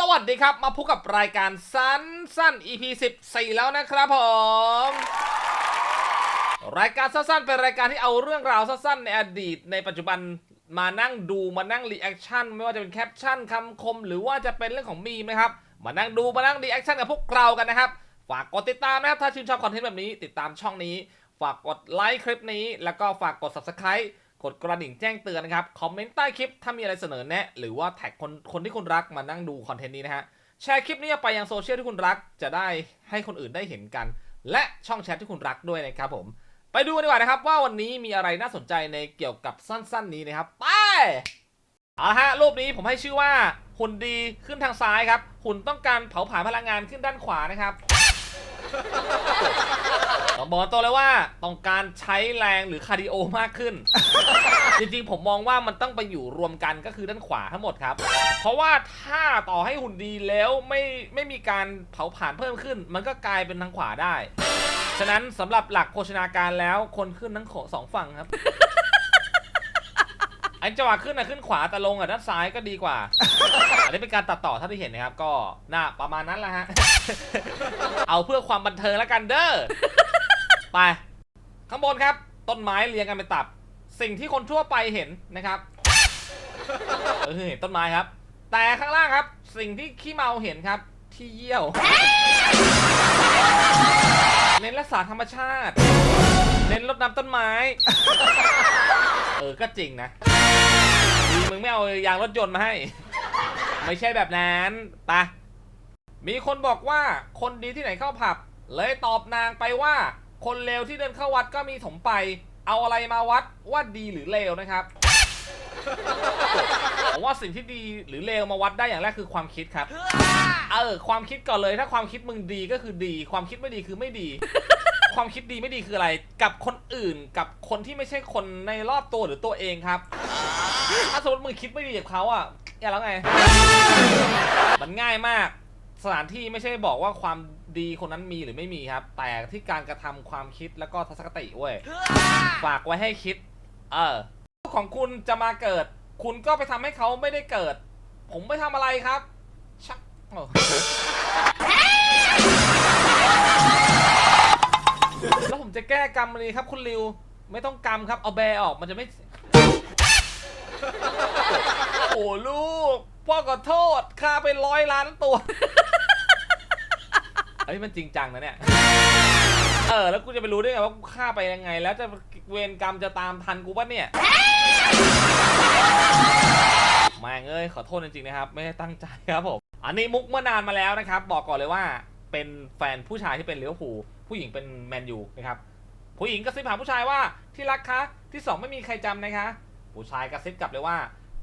สวัสดีครับ มาพบกับรายการสั้นสั้น EP 14แล้วนะครับผม รายการสั้นๆเป็นรายการที่เอาเรื่องราวสั้นๆในอดีต ในปัจจุบันมานั่งดูมานั่งรีแอคชั่นไม่ว่าจะเป็นแคปชั่นคำคม หรือว่าจะเป็นเรื่องของมีมนะครับ มานั่งดูมานั่งรีแอคชั่นกับพวกเรากันนะครับ ฝากกดติดตามนะครับ ถ้าชื่นชอบคอนเทนต์แบบนี้ ติดตามช่องนี้ ฝากกดไลค์คลิปนี้ แล้วก็ฝากกด subscribe ดกระดิ่งแจ้งเตือนนะครับ คอมเมนต์ใต้คลิปถ้ามีอะไรเสนอแนะ หรือว่าแท็กคนคนที่คุณรักมานั่งดูคอนเทนต์นี้นะฮะ แชร์คลิปนี้ไปยังโซเชียลที่คุณรักจะได้ให้คนอื่นได้เห็นกัน และช่องแชทที่คุณรักด้วยนะครับผม ไปดูกันดีกว่านะครับว่าวันนี้มีอะไรน่าสนใจในเกี่ยวกับสั้น ๆ นี้นะครับไปเอาละฮะรูปนี้ผมให้ชื่อว่าหุ่นดีขึ้นทางซ้ายครับหุ่นต้องการเผาผลาญพลังงานขึ้นด้านขวานะครับ บอกตัวเลยว่าต้องการใช้แรงหรือคาร์ดิโอมากขึ้น จริงๆ ผมมองว่ามันต้องไปอยู่รวมกันก็คือด้านขวาทั้งหมดครับ เพราะว่าถ้าต่อให้หุ่นดีแล้วไม่ไม่มีการเผาผลาญเพิ่มขึ้น มันก็กลายเป็นทางขวาได้ ฉะนั้นสำหรับหลักโภชนาการแล้วคนขึ้นทั้งสองฝั่งครับ ไอ้จังหวะขึ้นนะขึ้นขวาแต่ลงอะด้านซ้ายก็ดีกว่า อันนี้เป็นการตัดต่อถ้าที่เห็นนะครับ ก็น่าประมาณนั้นแหละฮะ เอาเพื่อความบันเทิงแล้วกันเด้อ ไป ข้างบนครับ ต้นไม้เรียงกันเป็นตับ สิ่งที่คนทั่วไปเห็นนะครับเออเห็นต้นไม้ครับ แต่ข้างล่างครับ สิ่งที่ขี้เมาเห็นครับ ที่เยี่ยว เน้นรักษาธรรมชาติ เน้นรดน้ำต้นไม้ เออ ก็จริงนะ มึงไม่เอายางรถยนต์มาให้ ไม่ใช่แบบนั้นปะมีคนบอกว่าคนดีที่ไหนเข้าผับ เลยตอบนางไปว่า คนเลวที่เดินเข้าวัดก็มีถมไป เอาอะไรมาวัดว่าดีหรือเลวนะครับผมว่าสิ่งที่ดีหรือเลวมาวัดได้อย่างแรกคือความคิดครับ เออ ความคิดก่อนเลยถ้าความคิดมึงดีก็คือดี ความคิดไม่ดีคือไม่ดี ความคิดดีไม่ดีคืออะไร กับคนอื่นกับคนที่ไม่ใช่คนในรอบตัวหรือตัวเองครับ ถ้าสมมติมึงคิดไม่ดีกับเขาอะอย่าแล้วไง มันง่ายมาก สถานที่ไม่ใช่บอกว่าความดีคนนั้นมีหรือไม่มีครับ แต่ที่การกระทำความคิดแล้วก็ทัศนคติเว้ยฝากไว้ให้คิด เออของคุณจะมาเกิด คุณก็ไปทำให้เขาไม่ได้เกิด ผมไม่ทำอะไรครับ ชัก แล้วผมจะแก้กรรมนี้ครับ คุณริว ไม่ต้องกรรมครับ เอาแบร์ออกมันจะไม่ โอ้ลูก พ่อขอโทษค่าไปร้อยล้านตัวเฮ้ยมันจริงจังนะเนี่ย เออ แล้วกูจะไปรู้ได้ไงว่ากูฆ่าไปยังไง แล้วจะเวรกรรมจะตามทันกูปะเนี่ยแม่งเอ้ยขอโทษจริงๆนะครับ ไม่ได้ตั้งใจครับผม อันนี้มุกเมื่อนานมาแล้วนะครับ บอกก่อนเลยว่าเป็นแฟนผู้ชายที่เป็นเลี้ยวผู ผู้หญิงเป็นแมนยูนะครับผู้หญิงกระซิบหาผู้ชายว่าที่รักคะที่สองไม่มีใครจำนะคะ ผู้ชายกระซิบกลับเลยว่า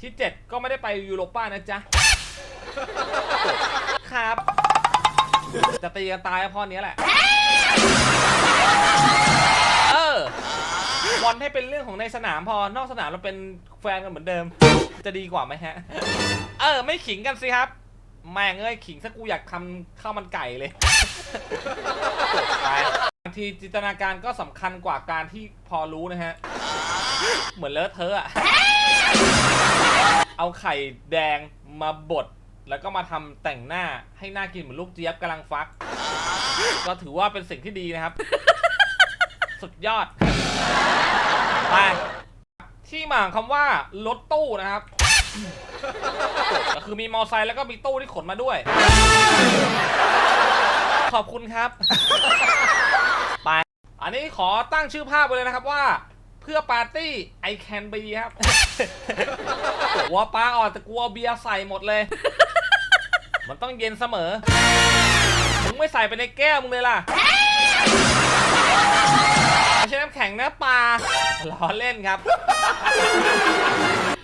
ที่เจ็ดก็ไม่ได้ไปยูโรป้านะจ๊ะครับ จะตีกันตายพราะเนี้ยแหละ เออบอลให้เป็นเรื่องของในสนามพอนอกสนามเราเป็นแฟนกันเหมือนเดิม จะดีกว่าไหมฮะ เออ ไม่ขิงกันสิครับ แม่งเอ้ยขิงซะกูอยากทำข้าวมันไก่เลยไปบางทีจินตนาการก็สำคัญกว่าการที่พอรู้นะฮะ เหมือนเลอะเทอะอะเอาไข่แดงมาบดแล้วก็มาทำแต่งหน้าให้หน้ากินเหมือนลูกเจี๊ยบกำลังฟัก ก็ถือว่าเป็นสิ่งที่ดีนะครับ สุดยอดไปที่มาของคำว่ารถตู้นะครับ ก็คือมีมอไซค์แล้วก็มีตู้ที่ขนมาด้วย ขอบคุณครับ ไป อันนี้ขอตั้งชื่อภาพไว้เลยนะครับว่า เพื่อปาร์ตี้ I can be ครับหัวปลาอ่อนแต่กลัวเบียร์ใส่หมดเลย มันต้องเย็นเสมอ มึงไม่ใส่ไปในแก้วมึงเลยล่ะไม่ ใช่น้ำแข็งนะปลาล้อเล่นครับ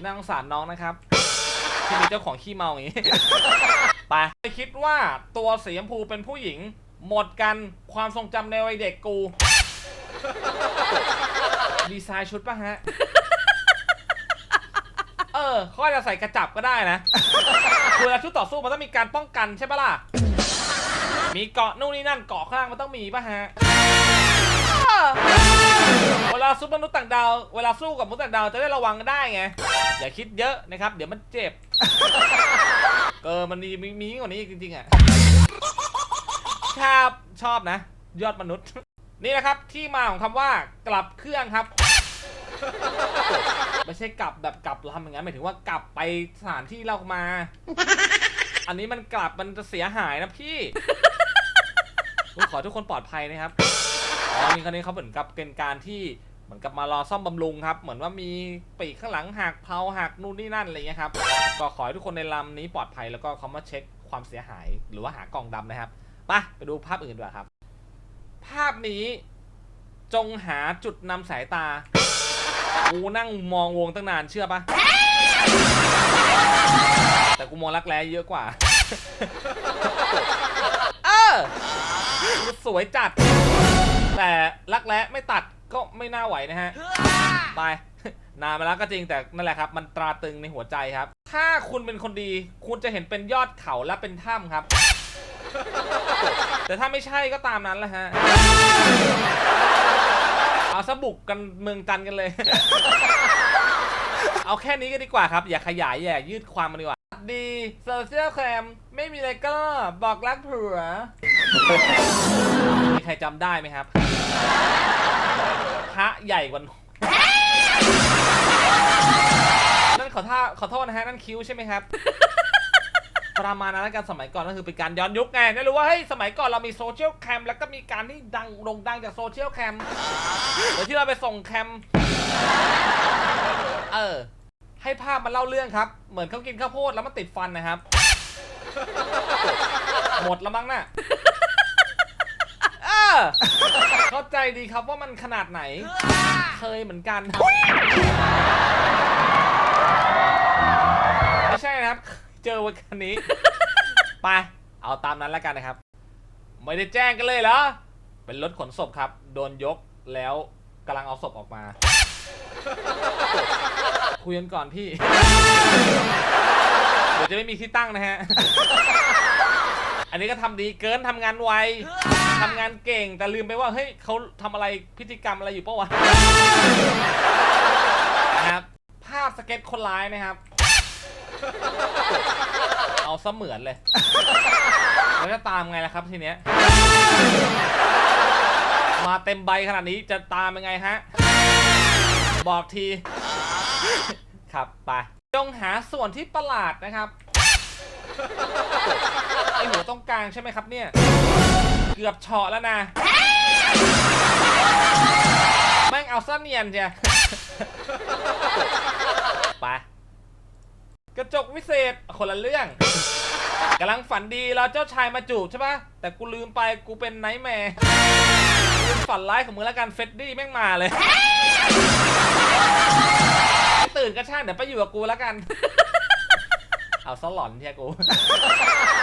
น่าสงสารน้องนะครับ ที่มีเจ้าของขี้เมาอย่างนี้ไปคิดว่าตัวสีชมพูเป็นผู้หญิง หมดกันความทรงจำในวัยเด็กกู ดีไซน์ชุดป่ะฮะ เออเขาอาจจะใส่กระจับก็ได้นะคือเวลาชุดต่อสู้มันต้องมีการป้องกันใช่ปะล่ะ มีเกาะนู่นนี่นั่นเกาะข้างล่างมันต้องมีป่ะฮะ เวลาสู้มนุษย์ต่างดาว เวลาสู้กับมนุษย์ต่างดาวจะได้ระวังได้ไง อย่าคิดเยอะนะครับ เดี๋ยวมันเจ็บเกิอมันมีมีมียิ่งกว่านี้อีกจริงๆอะครับชอบนะ ยอดมนุษย์ นี่นะครับที่มาของคำว่ากลับเครื่องครับ ไม่ใช่กลับแบบกลับลำอย่างนั้นหมายถึงว่ากลับไปสถานที่เรามา อันนี้มันกลับมันจะเสียหายนะพี่ผมขอทุกคนปลอดภัยนะครับ อ๋อมีคันนี้เขาเหมือนกับเป็นการที่เหมือนกับมารอซ่อมบำรุงครับ เหมือนว่ามีปีกข้างหลังหักเพลาหักนู่นนี่นั่นอะไรเงี้ยครับ ก็ขอให้ทุกคนในลำนี้ปลอดภัยแล้วก็เขามาเช็คความเสียหายหรือว่าหากล่องดำนะครับไปไปดูภาพอื่นดีกว่าครับ ภาพนี้จงหาจุดนำสายตากูนั่งมองวงตั้งนานเชื่อปะแต่กูมองรักแร้เยอะกว่า เออสวยจัด แต่รักแร้ไม่ตัดก็ไม่น่าไหวนะฮะไปนานมาแล้วก็จริงแต่นั่นแหละครับ มันตราตรึงในหัวใจครับ ถ้าคุณเป็นคนดี คุณจะเห็นเป็นยอดเขาและเป็นถ้ำครับ แต่ถ้าไม่ใช่ก็ตามนั้นแหละฮะ เอาสบุกกันเมืองจันทร์กันเลย เอาแค่นี้ก็ดีกว่าครับ อย่าขยายอย่ายืดความมันดีกว่าดีโซเชียลแคมไม่มีอะไรก็บอกรักผัว มีใครจำได้ไหมครับพระใหญ่กว่านั่นขอท่าขอโทษนะฮะ นั่นคิ้วใช่ไหมครับ ประมาณนั้นแล้วกันสมัยก่อนก็คือเป็นการย้อนยุคไงได้รู้ว่าเฮ้ยสมัยก่อนเรามีโซเชียลแคมแล้วก็มีการที่ดังโด่งดังจากโซเชียลแคมโดยที่เราไปส่งแคม เออ ให้ภาพมันเล่าเรื่องครับ เหมือนเขากินข้าวโพดแล้วมันติดฟันนะครับ หมดแล้วมั้งน่ะ อ เข้าใจดีครับว่ามันขนาดไหน เคยเหมือนกัน ไม่ใช่นะครับ เจอวันคันนี้ ไป เอาตามนั้นแล้วกันนะครับ ไม่ได้แจ้งกันเลยเหรอ เป็นรถขนศพครับ โดนยกแล้วกำลังเอาศพออกมา คุยกันก่อนพี่ เดี๋ยวจะไม่มีที่ตั้งนะฮะ อันนี้ก็ทำดีเกินทำงานไว ทำงานเก่งแต่ลืมไปว่าเฮ้ยเขาทำอะไรพิธีกรรมอะไรอยู่ปะวะนะครับภาพสเก็ตคนร้ายนะครับ เอาเสมือนเลยแล้วจะตามไงล่ะครับทีเนี้ยมาเต็มใบขนาดนี้จะตามยังไงฮะ บอกที ครับไปจงหาส่วนที่ประหลาดนะครับ รงกลางใช่ไหมครับเนี่ย เกือบเฉาะแล้วนะ แม่งเอาซะเนียนจ้ะไปกระจกวิเศษคนละเรื่องกำลังฝันดีเราเจ้าชายมาจูบใช่ปะแต่กูลืมไปกูเป็นไนท์แมร์ลืมฝันร้ายของมึงแล้วกันเฟดดี้แม่งมาเลย ตื่นก็ช่างเดี๋ยวไปอยู่กับกูแล้วกัน เอาซะหลอนเทียกูไป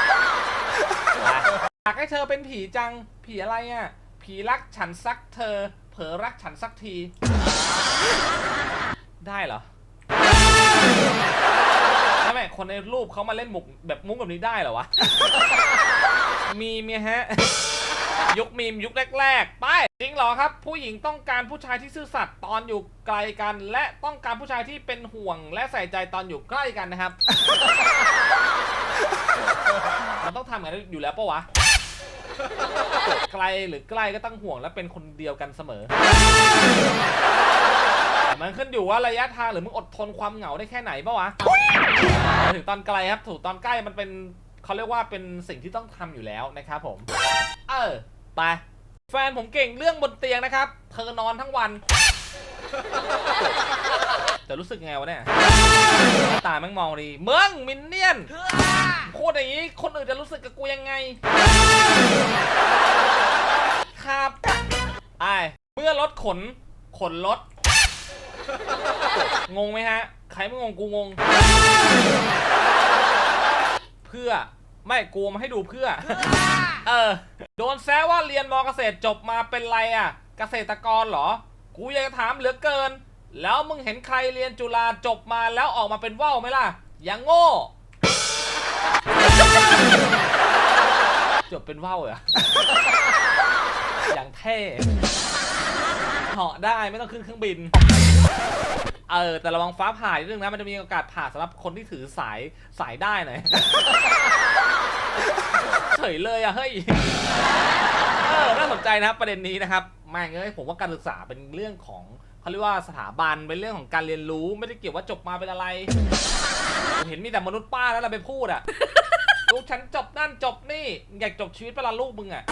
อยากให้เธอเป็นผีจัง ผีอะไรอะ ผีรักฉันสักเธอ เผลอรักฉันสักที ได้เหรอทำไมคนในรูปเขามาเล่นมุกแบบมุกแบบนี้ได้เหรอวะ มีมีฮะ ยุคมีมยุคแรกๆ ไป จริงเหรอครับ ผู้หญิงต้องการผู้ชายที่ซื่อสัตย์ตอนอยู่ไกลกัน และต้องการผู้ชายที่เป็นห่วงและใส่ใจตอนอยู่ใกล้กันนะครับ มันต้องทำอย่างนั้นอยู่แล้วปะวะ ไกลหรือใกล้ก็ต้องห่วงและเป็นคนเดียวกันเสมอ มันขึ้นอยู่ว่าระยะทางหรือมึงอดทนความเหงาได้แค่ไหนปะวะถึงตอนไกลครับ ถูกตอนใกล้มันเป็นเขาเรียกว่าเป็นสิ่งที่ต้องทำอยู่แล้วนะครับผม เออ ไป แฟนผมเก่งเรื่องบนเตียงนะครับ เธอนอนทั้งวัน จะรู้สึกไงวะเนี่ยตาแม่งมองดีเมืองมินเนี่ยนพูดอย่างนี้คนอื่นจะรู้สึกกับกูยังไง ครับไอเมื่อรถขน ขนรถ งงไหมฮะ ใครไม่งงกูงง เพื่อไม่กูมาให้ดูเพื่อ เออ โดนแซวว่าเรียนมอเกษตรจบมาเป็นไรอะ เกษตรกรเหรอ กูอยากจะถามเหลือเกิน แล้วมึงเห็นใครเรียนจุฬาจบมาแล้วออกมาเป็นว่าวไหมล่ะ อย่างโง่ จบเป็นว่าวเหรอ อย่างเท่เหาะได้ไม่ต้องขึ้นเครื่องบิน เออ แต่ระวังฟ้าผ่านิดนึงนะ มันจะมีโอกาสผ่าสำหรับคนที่ถือสายสายได้หน่อย เฉยเลยอะเฮ้ย เออ น่าสนใจนะครับประเด็นนี้นะครับแม่งเอ้ยผมว่าการศึกษาเป็นเรื่องของ เขาเรียกว่าสถาบันเป็นเรื่องของการเรียนรู้ไม่ได้เกี่ยวว่าจบมาเป็นอะไร เห็นมีแต่มนุษย์ป้าแล้วเราไปพูดอะลูกฉันจบนั่นจบนี่ อยากจบชีวิตเวลาลูกมึงอะ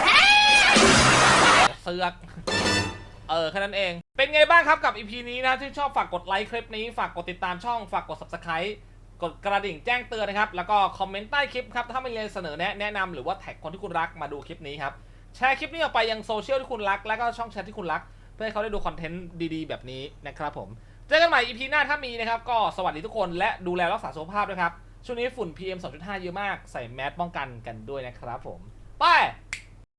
เสือกเออแค่นั้นเอง เป็นไงบ้างครับกับ EP นี้นะที่ชอบฝากกดไลค์คลิปนี้ ฝากกดติดตามช่องฝากกด subscribe กดกระดิ่งแจ้งเตือนนะครับ แล้วก็คอมเมนต์ใต้คลิปครับ ถ้ามีอะไรเสนอแนะแนะนำหรือว่าแท็กคนที่คุณรักมาดูคลิปนี้ครับ แชร์คลิปนี้ออกไปยังโซเชียลที่คุณรัก แล้วก็ช่องแชทที่คุณรัก พื่อให้เขาได้ดูคอนเทนต์ดีๆ แบบนี้นะครับผม เจอกันใหม่ EP หน้าถ้ามีนะครับ ก็สวัสดีทุกคนและดูแลรักษาสุขภาพด้วยครับ ช่วงนี้ฝุ่น PM 2.5 เยอะมาก ใส่แมสป้องกันกันด้วยนะครับผม ไป